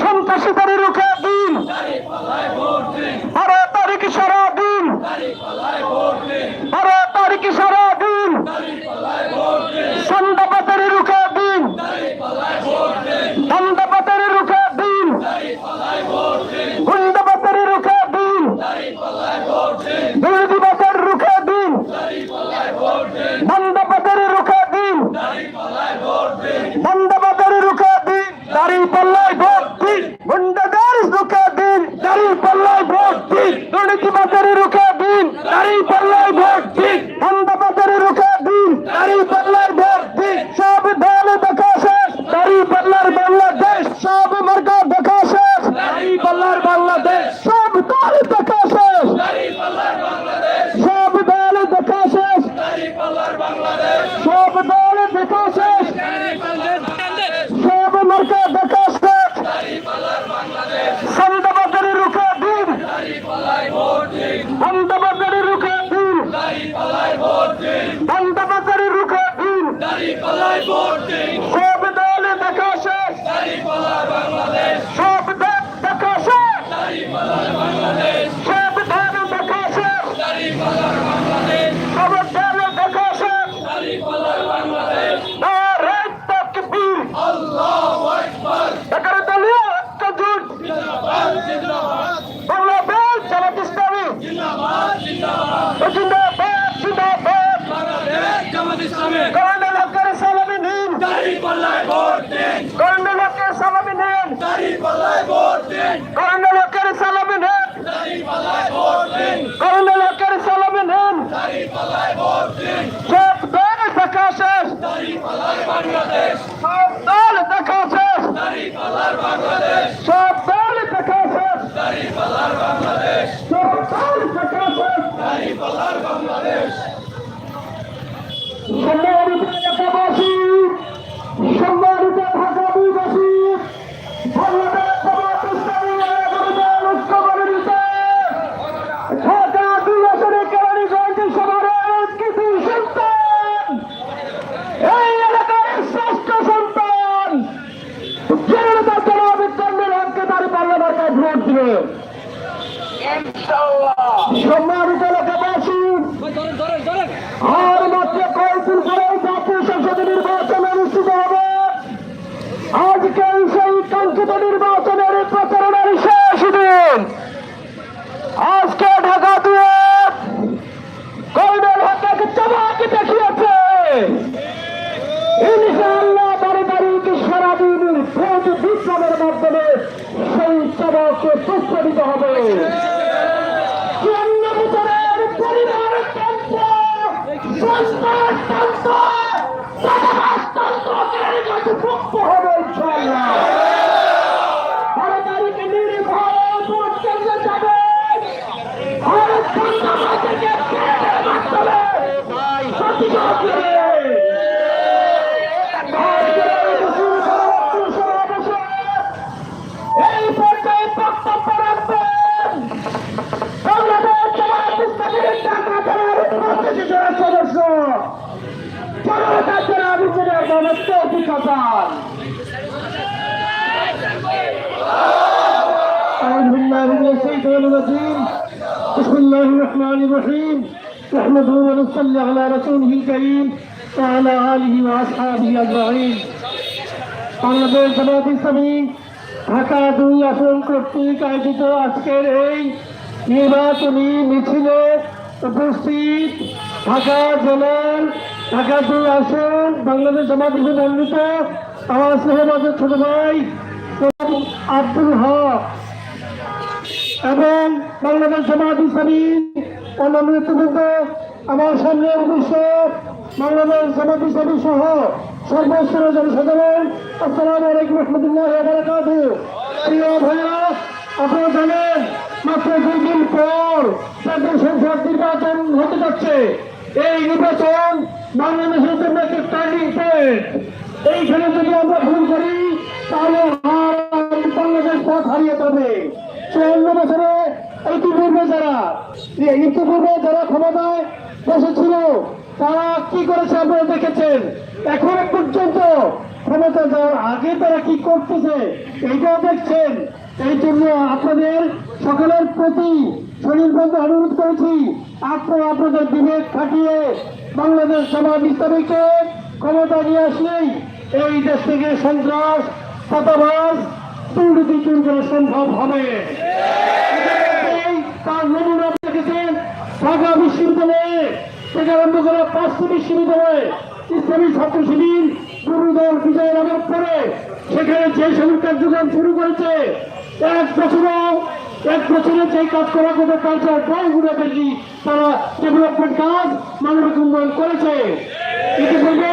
সন্ত্রাসীদের রুখে দিন। বারো তারিখ সারা দিন। বারো তারিখ সারা দিন। সন্ধ্যাপাতের রুখে দিন। ধন্দাপাতের রুখে দিন। হুন্দাপাতের রুখে দিন। বিরোধী বাসের রুখে দিন। ধন্দাপাতের রুখে দিন। ধন্দাপাতের রুখে দিন। দাঁড়িয়ে পাল্লায় পাচারে রুখে দিন। দাঁড়িয়ে পাল্লার ভোট দিন। ঠান্ডা পাচারে রুখে দিন। দাঁড়িয়ে পাল্লার ভোট দিন। সব দল দেখা শেষ। দাঁড়িয়ে পাল্লার বাংলাদেশ। সব মার্কা দেখা শেষ। দাঁড়িয়ে পাল্লার বাংলাদেশ। সব দল দিন সব দল দেখা শেষ সব দল দেখা শেষ সব দল দেখা শেষ সব দল দেখা শেষ নারে তাকবীর এখানে দলীয় একটা জোট বাংলাদেশ জামাত ইসলামী জিন্দাবাদ জিন্দাবাদ কর্নেল হকের সালামি নিন কর্নেল হকের সালামি নিন কর্নেল হকের সালামি নিন কর্নেল হকের সালামি নিন সব দল দেখা শেষ। সব দল দেখা শেষ। সব দল দেখা শেষ। সব দল দেখা শেষ এলাকাবাসী সম্মানিত ঢাকাবাসী বাংলাদেশ জামাত ইসলামী আন্দোলনের ঐক্যমণ্ডলীতে ঢাকা দুই আসনে কেরানীগঞ্জ শহরের কৃষি সন্তান এই এলাকার শ্রেষ্ঠ সন্তান জনতা জনাব কর্নেল হককে তার পাল্লাবার্তায় ভোট দিবে সম্মানিত এলাকাবাসী আর মাত্র কয়েকদিন পরে জাতীয় সংসদ নির্বাচন অনুষ্ঠিত হবে। আজকে সেই কাঙ্ক্ষিত নির্বাচনের প্রচারণার শেষ দিন। আজকে ঢাকা দিয়ে কর্নেল হকাকে চাবাকে দেখিয়েছে। ইনশাআল্লাহ, বাড়ি বাড়িতে সারাদিন ভোট বিপ্লবের মাধ্যমে সেই চাবাকে প্রস্তাবিত হবে। সন্ত্রাসতন্ত্র সমাজতন্ত্রের ইঞ্জিনিয়ার মোহাম্মদ তৌফিক হাসান أعوذ بالله من الشيطان الرجيم بسم الله الرحمن الرحيم نحمده ونصلي على رسوله الكريم وعلى آله وأصحابه أجمعين বাংলাদেশ জামাত ইসলামী ঢাকা দুই আসন কর্তৃক আয়োজিত আজকের এই নির্বাচনী মিছিলে উপস্থিত ঢাকা জেলার ঢাকা দুই আসন বাংলাদেশ জামাত মনোনীত আমার স্নেহবাদের ছোট ভাই আব্দুল হক এবং বাংলাদেশ জামাত ইসলামী অন্যান্য আমার সামনে অবশ্য বাংলাদেশ জামাত ইসলামী সহ সর্বস্তরের জনসাধারণ, আসসালাম আলাইকুম রহমতুল্লাহ জাতীয় সংসদ নির্বাচন হতে যাচ্ছে। এই নির্বাচন বাংলাদেশের জন্য একটি টার্নিং পয়েন্ট এইখানে যদি আমরা ভুল করি, তাহলে বাংলাদেশ পথ হারিয়ে যাবে। চুয়ান্ন বছরে ইতিপূর্বে যারা ইতিপূর্বে যারা ক্ষমতায় বসেছিল, তারা কি করেছে আপনারা দেখেছেন? এখন পর্যন্ত ক্ষমতা যাওয়ার আগে তারা কি করতেছে, এইটাও দেখছেন। এই জন্য আপনাদের সকলের প্রতি শরীরবন্ধ অনুরোধ করেছি আপনারা আপনাদের বিবেক খাটিয়ে বাংলাদেশ জামাত ইসলামীকে ক্ষমতা নিয়ে আসলেই এই দেশ থেকে সন্ত্রাস চাঁদাবাজ দুর্নীতি দূর করা সম্ভব হবে। তার নমুনা দেখেছেন, ঢাকা বিশ্ববিদ্যালয়ে থেকে আরম্ভ করে পাঁচটি বিশ্ববিদ্যালয়ে ইসলামী ছাত্র শিবির গুরুদল বিজয় লাভের পরে সেখানে যে সকল কার্যক্রম শুরু করেছে এক বছরও এক বছরে যে কাজ করা তার চেয়ে প্রায় ঘুরে বেশি তারা ডেভেলপমেন্ট কাজ মানবিক উন্নয়ন করেছে। ইতিপূর্বে